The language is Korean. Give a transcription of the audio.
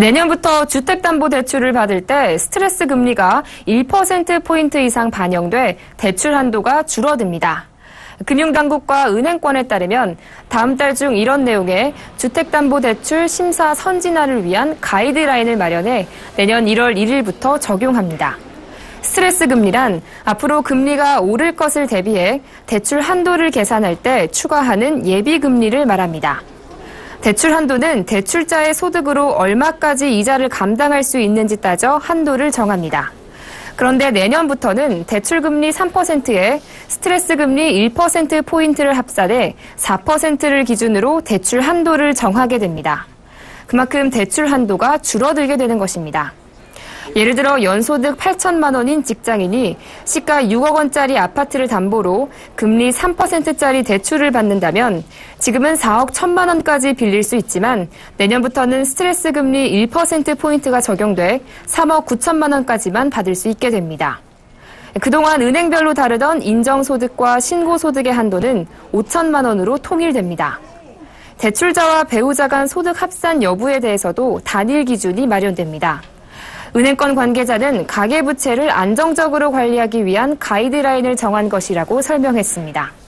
내년부터 주택담보대출을 받을 때 스트레스 금리가 1%포인트 이상 반영돼 대출 한도가 줄어듭니다. 금융당국과 은행권에 따르면 다음 달 중 이런 내용의 주택담보대출 심사 선진화를 위한 가이드라인을 마련해 내년 1월 1일부터 적용합니다. 스트레스 금리란 앞으로 금리가 오를 것을 대비해 대출 한도를 계산할 때 추가하는 예비 금리를 말합니다. 대출 한도는 대출자의 소득으로 얼마까지 이자를 감당할 수 있는지 따져 한도를 정합니다. 그런데 내년부터는 대출금리 3%에 스트레스 금리 1%포인트를 합산해 4%를 기준으로 대출 한도를 정하게 됩니다. 그만큼 대출 한도가 줄어들게 되는 것입니다. 예를 들어 연소득 8천만 원인 직장인이 시가 6억 원짜리 아파트를 담보로 금리 3%짜리 대출을 받는다면 지금은 4억 1천만 원까지 빌릴 수 있지만 내년부터는 스트레스 금리 1%포인트가 적용돼 3억 9천만 원까지만 받을 수 있게 됩니다. 그동안 은행별로 다르던 인정소득과 신고소득의 한도는 5천만 원으로 통일됩니다. 대출자와 배우자 간 소득 합산 여부에 대해서도 단일 기준이 마련됩니다. 은행권 관계자는 가계부채를 안정적으로 관리하기 위한 가이드라인을 정한 것이라고 설명했습니다.